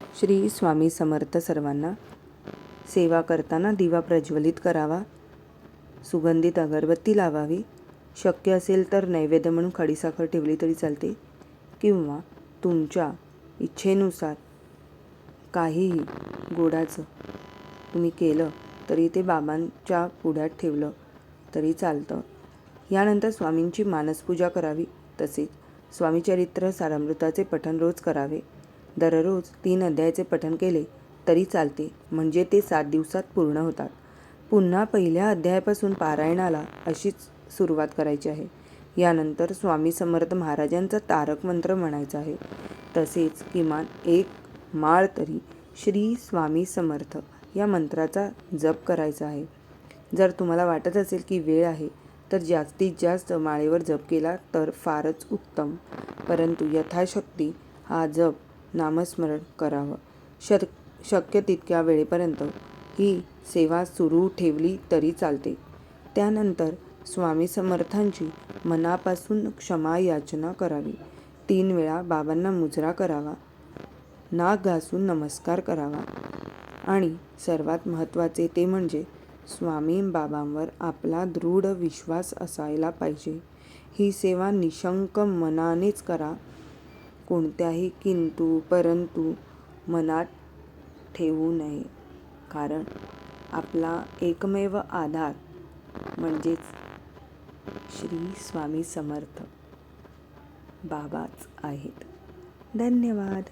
श्री स्वामी समर्थ सर्वांना सेवा करताना दिवा प्रज्वलित करावा सुगंधित अगरबत्ती लावावी. शक्य असेल तर नैवेद्य म्हणून खडीसाखर ठेवली तरी चालते किंवा तुमच्या इच्छेनुसार काहीही गोडाचं तुम्ही केलं तरी ते बाबांच्या पुढ्यात ठेवलं तरी चालतं. यानंतर स्वामींची मानसपूजा करावी. तसेच स्वामीचरित्र सारामृताचे पठण रोज करावे. दररोज तीन अध्यायाचे पठण केले तरी चालते. म्हणजे ते सात दिवसात पूर्ण होतात. पुन्हा पहिल्या अध्यायापासून पारायणाला अशीच सुरुवात करायची आहे. यानंतर स्वामी समर्थ महाराजांचा तारक मंत्र म्हणायचा आहे. तसेच किमान एक माळ तरी श्री स्वामी समर्थ या मंत्राचा जप करायचा आहे. जर तुम्हाला वाटत असेल की वेळ आहे तर जास्तीत जास्त माळेवर जप केला तर फारच उत्तम. परंतु यथाशक्ती हा जप नामस्मरण करावं. शर शक्य तितक्या वेळेपर्यंत ही सेवा सुरू ठेवली तरी चालते. त्यानंतर स्वामी समर्थांची मनापासून क्षमा याचना करावी. तीन वेळा बाबांना मुजरा करावा. नाक घासून नमस्कार करावा. आणि सर्वात महत्त्वाचे ते म्हणजे स्वामी बाबांवर आपला दृढ विश्वास असायला पाहिजे. ही सेवा निशंक मनानेच करा. कोणत्याही किंतू परंतु मनात ठेवू नये. कारण आपला एकमेव आधार म्हणजेच श्री स्वामी समर्थ बाबाच आहेत. धन्यवाद.